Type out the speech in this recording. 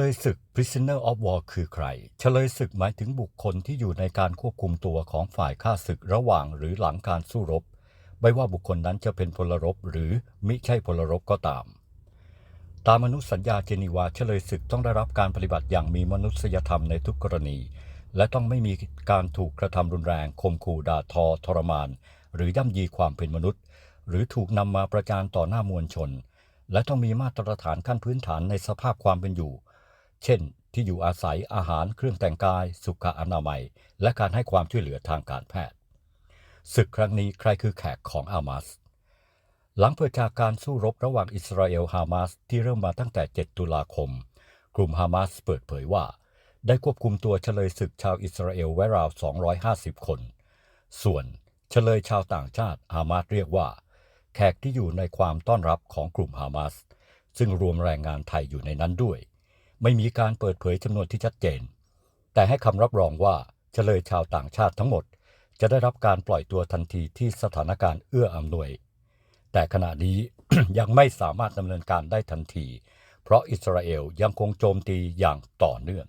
ลยศึก prisoner of war คือใคร เฉลยศึกหมายถึงบุคคลที่อยู่ในการควบคุมตัวของฝ่ายข้าศึกระหว่างหรือหลังการสู้รบ ไม่ว่าบุคคลนั้นจะเป็นพลรบหรือมิใช่พลรบก็ตาม ตามอนุษยสัญญาเจนีวาเฉลยศึกต้องได้รับการปฏิบัติอย่างมีมนุษยธรรมในทุกกรณี และต้องไม่มีการถูกกระทำรุนแรงข่มขู่ด่าทอ ทรมาน หรือย่ำยีความเป็นมนุษย์ หรือถูกนำมาประจานต่อหน้ามวลชน และต้องมีมาตรฐานขั้นพื้นฐานในสภาพความเป็นอยู่ เช่น ที่อยู่อาศัยอาหารเครื่องแต่งกาย สุขอนามัย และการให้ความช่วยเหลือทางการแพทย์ ศึกครั้งนี้ใครคือแขกของอามาสหลังเปิดจากการสู้รบระหว่างอิสราเอลฮามาสที่เริ่มมาตั้งแต่ 7 ตุลาคม กลุ่มฮามาสเปิดเผยว่า ได้ควบคุมตัวเฉลยศึกชาวอิสราเอลไว้ราว 250 คน ส่วนเฉลยชาวต่างชาติฮามาสเรียกว่า แขกที่อยู่ในความต้อนรับของกลุ่มฮามาสซึ่งรวมแรงงานไทยอยู่ในนั้นด้วย ไม่มีการเปิดเผยจำนวนที่ชัดเจน แต่ให้คำรับรองว่าเฉลยชาวต่างชาติทั้งหมด จะได้รับการปล่อยตัวทันทีที่สถานการณ์เอื้ออำนวย แต่ขณะนี้ยังไม่สามารถดำเนินการได้ทันที เพราะอิสราเอลยังคงโจมตีอย่างต่อเนื่อง